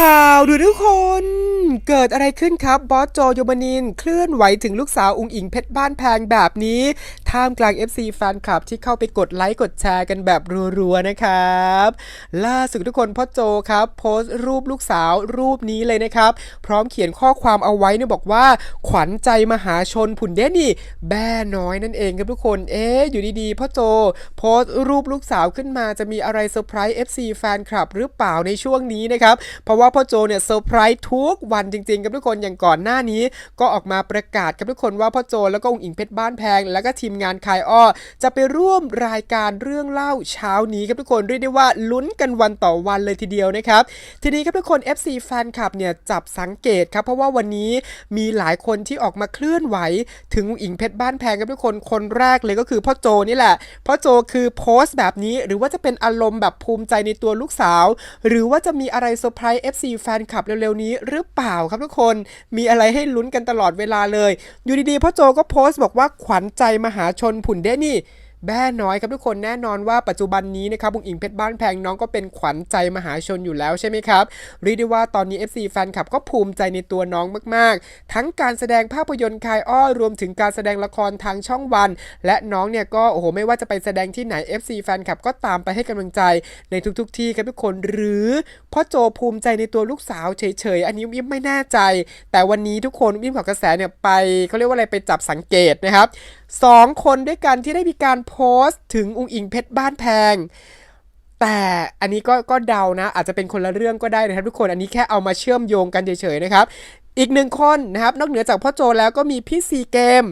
ข่าวดูทุกคน เกิดอะไรขึ้นครับ บอสโจโยมานิน เคลื่อนไหวถึงลูกสาวอุงอิงเพชรบ้านแพงแบบนี้ ท่ามกลาง FC แฟนคลับที่เข้าไปกดไลค์กดแชร์กันแบบรัวๆนะครับ ล่าสุดทุกคนพ่อโจครับ โพสต์รูปลูกสาวรูปนี้เลยนะครับ พร้อมเขียนข้อความเอาไว้เนี่ยบอกว่า ขวัญใจมหาชนผุนเดนี่ แบ้น้อยนั่นเองครับทุกคนเอ๊อยู่ดีๆพ่อโจ โพสต์รูปลูกสาวขึ้นมาจะมีอะไรเซอร์ไพรส์ FC แฟนคลับหรือเปล่าในช่วงนี้นะครับ เพราะว่าพ่อโจเนี่ยเซอร์ไพรส์ทุกวันจริงๆครับทุกคนอย่างก่อนหน้านี้ ก็ออกมาประกาศกับทุกคนว่าพ่อโจแล้วก็องค์อิงเพชรบ้านแพงแล้วก็ทีมงานคายอ้อ จะไปร่วมรายการเรื่องเล่าเช้านี้ครับทุกคนเรียกได้ว่าลุ้นกันวันต่อวันเลยทีเดียวนะครับ ทีนี้ครับทุกคน FC แฟนคลับเนี่ยจับสังเกตครับ เพราะว่าวันนี้มีหลายคนที่ออกมาเคลื่อนไหว ถึงอิงเพชรบ้านแพงครับทุกคนคนแรกเลยก็คือพ่อโจนี่แหละพ่อโจคือโพสต์แบบนี้ หรือว่าจะเป็นอารมณ์แบบภูมิใจในตัวลูกสาว หรือว่าจะมีอะไรเซอร์ไพรส์ FC แฟนคลับเร็วๆนี้หรือเปล่าครับทุกคนมีอะไรให้ลุ้นกันตลอดเวลาเลย อยู่ดีๆพ่อโจก็โพสต์บอกว่าขวัญใจมหาชนผุนเด้นี่ แบ้น้อยครับทุกคนแน่นอนว่าปัจจุบันนี้นะครับบุงอิงเพชรบ้านแพงน้องก็เป็นขวัญใจมหาชนอยู่แล้วใช่ไหมครับเรียกได้ว่าตอนนี้ FC แฟนคลับก็ภูมิใจในตัวน้องมากๆ ทั้งการแสดงภาพยนตร์คายอ้อรวมถึงการแสดงละครทางช่องวัน และน้องเนี่ยก็โอ้โหไม่ว่าจะไปแสดงที่ไหน FC แฟนคลับก็ตามไปให้กำลังใจในทุกๆ ที่ครับทุกคนหรือพ่อโจภูมิใจในตัวลูกสาวเฉยๆ อันนี้วิมไม่แน่ใจ แต่วันนี้ทุกคนวิมขอกระแสเนี่ยไปเขาเรียกว่าอะไรไปจับสังเกตนะครับสองคนด้วยกันที่ได้มีการโพสต์ถึงอุงอิงเพชรบ้านแพง แต่อันนี้ก็ก็เดานะ อาจจะเป็นคนละเรื่องก็ได้นะครับทุกคนอันนี้แค่เอามาเชื่อมโยงกันเฉยๆนะครับอีกหนึ่งคนนะครับ นอกเหนือจากพ่อโจแล้วก็มีพี่ซีเกม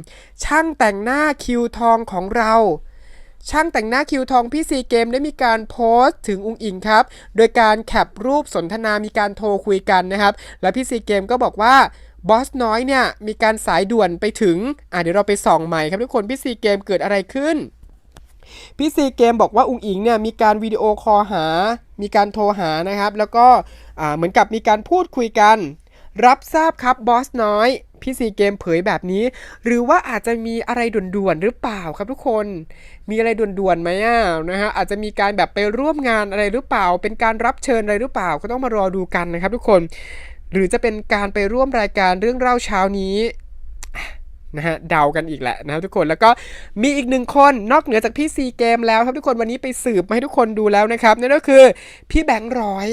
ช่างแต่งหน้าคิวทองของเรา ช่างแต่งหน้าคิวทองพี่ซีเกมได้มีการโพสต์ถึงอุงอิงครับ โดยการแคปรูปสนทนามีการโทรคุยกันนะครับ และพี่ซีเกมก็บอกว่าบอสน้อยเนี่ยมีการสายด่วนไปถึง อะเดี๋ยวเราไปส่องใหม่ครับทุกคนพี่ซีเกมเกิดอะไรขึ้น พี่ซีเกมบอกว่าอุงอิงเนี่ยมีการวิดีโอคอลหา มีการโทรหานะครับ แล้วก็เหมือนกับมีการพูดคุยกัน รับทราบครับบอสน้อย พี่ซีเกมเผยแบบนี้ หรือว่าอาจจะมีอะไรด่วนๆหรือเปล่าครับทุกคน มีอะไรด่วนๆไหมอะนะฮะอาจจะมีการแบบไปร่วมงานอะไรหรือเปล่า เป็นการรับเชิญอะไรหรือเปล่าก็ต้องมารอดูกันนะครับทุกคน หรือจะเป็นการไปร่วมรายการเรื่องเล่าเช้านี้ นะฮะเดากันอีกแหละนะครับทุกคนแล้วก็มีอีกหนึ่งคนนอกเหนือจากพี่ซีเกมแล้วครับทุกคนวันนี้ไปสืบมาให้ทุกคนดูแล้วนะครับนั่นก็คือพี่แบงค์ร้อย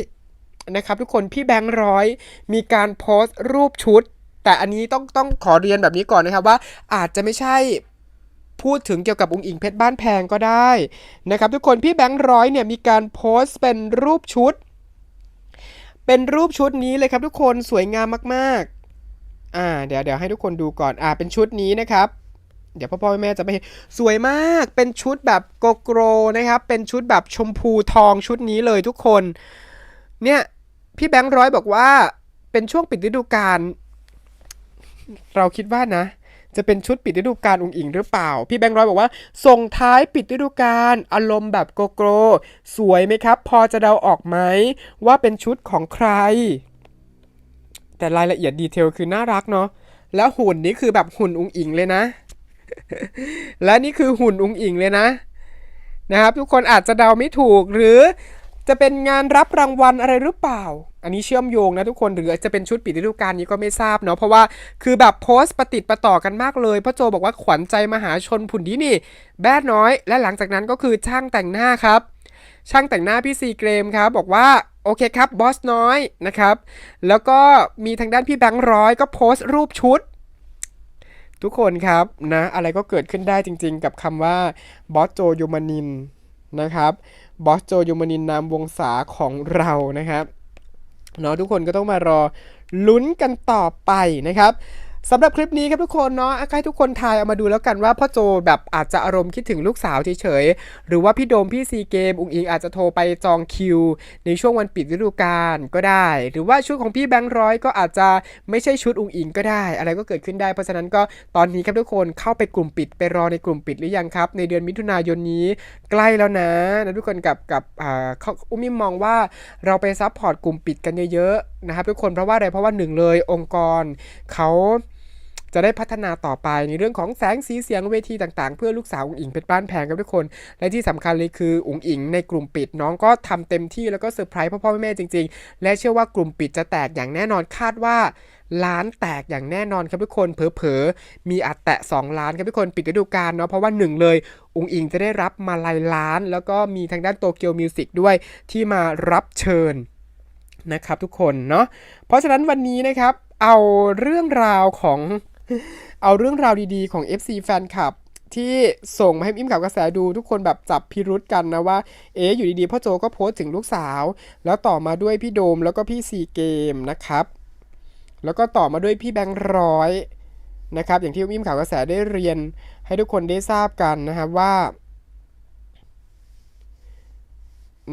นะครับทุกคนพี่แบงค์ร้อยมีการโพสต์รูปชุด แต่อันนี้ต้องต้องขอเรียนแบบนี้ก่อนนะครับว่าอาจจะไม่ใช่พูดถึงเกี่ยวกับองค์อิงเพชรบ้านแพงก็ได้นะครับทุกคนพี่แบงค์ร้อยเนี่ยมีการโพสต์เป็นรูปชุด เป็นรูปชุดนี้เลยครับทุกคนสวยงามมากๆ อ่าเดี๋ยวเดี๋ยวให้ทุกคนดูก่อนอ่าเป็นชุดนี้นะครับ เดี๋ยวพ่อพ่อแม่จะไม่เห็นสวยมากเป็นชุดแบบโกโกรนะครับ เป็นชุดแบบชมพูทองชุดนี้เลยทุกคน เนี่ยพี่แบงค์ร้อยบอกว่าเป็นช่วงปิดฤดูกาลเราคิดว่านะ จะเป็นชุดปิดฤดูกาลองอิงหรือเปล่า พี่แบงค์ร้อยบอกว่า ส่งท้ายปิดฤดูกาลอารมณ์แบบโกโกรสวยไหมครับ พอจะเดาออกไหมว่าเป็นชุดของใคร แต่รายละเอียดดีเทลคือน่ารักเนาะแล้วหุ่นนี่คือแบบหุ่นอุงอิงเลยนะ และนี่คือหุ่นอุงอิงเลยนะ นะครับ ทุกคนอาจจะเดาไม่ถูกหรือจะเป็นงานรับรางวัลอะไรหรือเปล่า อันนี้เชื่อมโยงนะทุกคน หรือจะเป็นชุดปิดฤดูกาลนี้ก็ไม่ทราบเนาะ เพราะว่าคือแบบโพสต์ประติดประต่อกันมากเลยพ่อโจบอกว่าขวัญใจมหาชนผุนดีนี่ แบดน้อย และหลังจากนั้นก็คือช่างแต่งหน้าครับ ช่างแต่งหน้าพี่ซีเกรมครับบอกว่า โอเคครับบอสน้อยนะครับ แล้วก็มีทางด้านพี่แบงค์ร้อยก็โพสต์รูปชุด ทุกคนครับนะอะไรก็เกิดขึ้นได้จริงๆ กับคำว่าบอสโจโยมานินนะครับบอสโจโยมานินนามวงศาของเรานะครับเนาะทุกคนก็ต้องมารอลุ้นกันต่อไปนะครับ สำหรับคลิปนี้ครับทุกคนเนาะให้ทุกคนทายเอามาดูแล้วกันว่าพ่อโจแบบอาจจะอารมณ์คิดถึงลูกสาวเฉยๆ หรือว่าพี่โดมพี่ซีเกม อุงอิงอาจจะโทรไปจองคิว ในช่วงวันปิดฤดูกาลก็ได้ หรือว่าชุดของพี่แบงค์ร้อยก็อาจจะไม่ใช่ชุดอุงอิงก็ได้ อะไรก็เกิดขึ้นได้ เพราะฉะนั้นก็ตอนนี้ครับทุกคนเข้าไปกลุ่มปิดไปรอในกลุ่มปิดหรือยังครับ ในเดือนมิถุนายนนี้ใกล้แล้วนะนะทุกคนกับกับอ่าเขาอุ้มิมมองว่าเราไปซัพพอร์ตกลุ่มปิดกันเยอะๆนะครับทุกคนเพราะว่าอะไรเพราะว่าหนึ่งเลยองค์กรเขา จะได้พัฒนาต่อไปในเรื่องของแสงสีเสียงเวทีต่างๆ เพื่อลูกสาวอุ๋งอิงเพชรบ้านแพงครับทุกคน และที่สำคัญเลยคืออุ๋งอิงในกลุ่มปิดน้องก็ทำเต็มที่แล้วก็เซอร์ไพรส์พ่อพ่อแม่จริง ๆ และเชื่อว่ากลุ่มปิดจะแตกอย่างแน่นอนคาดว่าล้านแตกอย่างแน่นอนครับทุกคนเผลอๆมีอัดแตะ 2 ล้านครับทุกคนปิดฤดูกาลเนาะเพราะว่าหนึ่งเลย อุงอิงจะได้รับมาลายล้าน แล้วก็มีทางด้านโตเกียวมิวสิกด้วยที่มารับเชิญนะครับทุกคนเนาะเพราะฉะนั้นวันนี้นะครับเอาเรื่องราวของ เอาเรื่องราวดีๆของ FC แฟนคลับที่ส่งมาให้อิมข่าวกระแสดูทุกคนแบบจับพิรุษกันนะว่า เอ๊อยู่ดีๆพ่อโจก็โพสต์ถึงลูกสาว แล้วต่อมาด้วยพี่โดมแล้วก็พี่ซีเกมนะครับ แล้วก็ต่อมาด้วยพี่แบงค์ร้อยนะครับ อย่างที่อิมข่าวกระแสได้เรียนให้ทุกคนได้ทราบกันนะครับว่า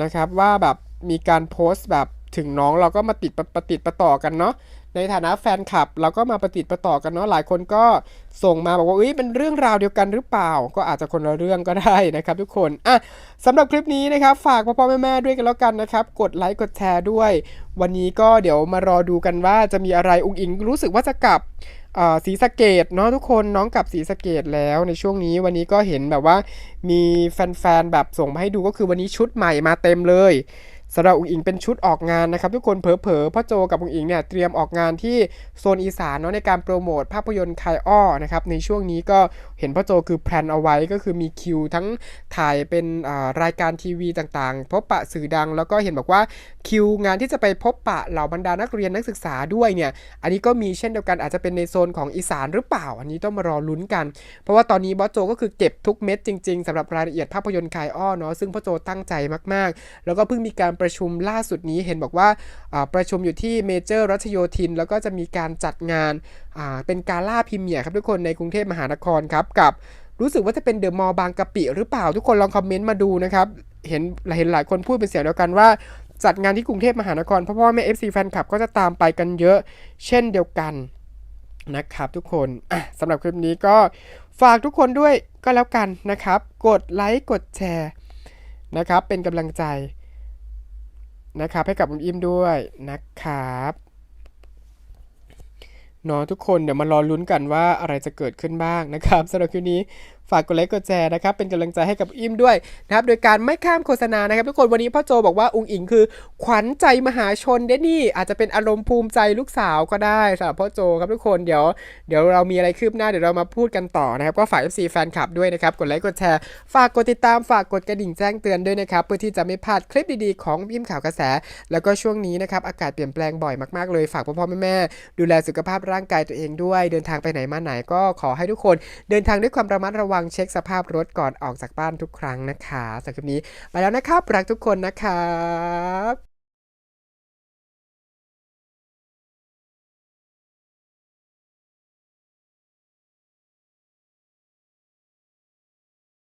นะครับว่าแบบมีการโพสต์แบบถึงน้องเราก็มาติดประประติดประต่อกันเนาะ ในฐานะแฟนคลับ เราก็มาประติดประต่อกันเนาะหลายคนก็ส่งมาบอกว่าเอ้ยเป็นเรื่องราวเดียวกันหรือเปล่า ก็อาจจะคนละเรื่องก็ได้นะครับ ทุกคนอะสำหรับคลิปนี้นะครับ ฝากพ่อพ่อแม่แม่ด้วยกันแล้วกันนะครับ กดไลค์กดแชร์ด้วย วันนี้ก็เดี๋ยวมารอดูกันว่าจะมีอะไรอุ้งอิงรู้สึกว่าจะกลับเอ่อศรีสะเกดเนาะทุกคนน้องกับศรีสะเกดแล้วในช่วงนี้วันนี้ก็เห็นแบบว่ามีแฟนๆแบบส่งมาให้ดูก็คือวันนี้ชุดใหม่มาเต็มเลย สำหรับอุ๋งอิงเป็นชุดออกงานนะครับ ทุกคนเผลอๆพ่อโจกับอุ๋งอิงเนี่ยเตรียมออกงานที่โซนอีสานเนาะในการโปรโมทภาพยนตร์คายอ้อนะครับในช่วงนี้ก็เห็นพ่อโจคือแพลนเอาไว้ก็คือมีคิวทั้งถ่ายเป็นรายการทีวีต่างๆ พบปะสื่อดัง แล้วก็เห็นบอกว่าคิวงานที่จะไปพบปะเหล่าบรรดานักเรียนนักศึกษาด้วยเนี่ยอันนี้ก็มีเช่นเดียวกันอาจจะเป็นในโซนของอีสานหรือเปล่า อันนี้ต้องมารอลุ้นกัน เพราะว่าตอนนี้บอสโจก็คือเก็บทุกเม็ดจริงๆสำหรับรายละเอียดภาพยนตร์คายอ้อเนาะซึ่งพ่อโจตั้งใจมากๆ แล้วก็เพิ่งมีการประชุมล่าสุดนี้เห็นบอกว่าประชุมอยู่ที่เมเจอร์รัชโยธิน แล้วก็จะมีการจัดงานาเป็นกาล่าพรีเมียครับทุกคนในกรุงเทพมหานครครับกับรู้สึกว่าจะเป็นเดอะมอลล์บางกะปิหรือเปล่าทุกคนลองคอมเมนต์มาดูนะครับเห็นเห็นหลายคนพูดเป็นเสียงเดียวกันว่าจัดงานที่กรุงเทพมหานครพราะพ่อแม่ FC แฟนคลับก็จะตามไปกันเยอะ เช่นเดียวกันนะครับทุกคนสำหรับคลิปนี้ก็ฝากทุกคนด้วยก็แล้วกันนะครับ กดไลค์กดแชร์นะครับ เป็นกำลังใจ นะครับให้กับคุณอิมด้วยนะครับเนาะทุกคนเดี๋ยวมารอลุ้นกันว่าอะไรจะเกิดขึ้นบ้างนะครับสำหรับคลิปนี้ ฝากกดไลค์กดแชร์นะครับ เป็นกำลังใจให้กับอิมด้วยนะครับ โดยการไม่ข้ามโฆษณานะครับ ทุกคนวันนี้พ่อโจบอกว่าอุงอิงคือ ขวัญใจมหาชนเดนี่ อาจจะเป็นอารมณ์ภูมิใจลูกสาวก็ได้สำหรับพ่อโจครับทุกคนเดี๋ยวเดี๋ยวเรามีอะไรคืบหน้าเดี๋ยวเรามาพูดกันต่อนะครับ ก็ฝาก FC แฟนคลับด้วยนะครับ กดไลค์กดแชร์ฝากกดติดตามฝากกดกระดิ่งแจ้งเตือนด้วยนะครับเพื่อที่จะไม่พลาดคลิปดีๆของพิมข่าวกระแส แล้วก็ช่วงนี้นะครับอากาศเปลี่ยนแปลงบ่อยมากๆเลยฝากพ่อพ่อแม่แม่ดูแลสุขภาพร่างกายตัวเองด้วย เดินทางไปไหนมาไหนก็ขอให้ทุกคน เดินทางด้วยความระมัดระวังเช็คสภาพรถก่อนออกจากบ้านทุกครั้งนะคะสำหรับคลิปนี้ไปแล้วนะครับ รักทุกคนนะครับ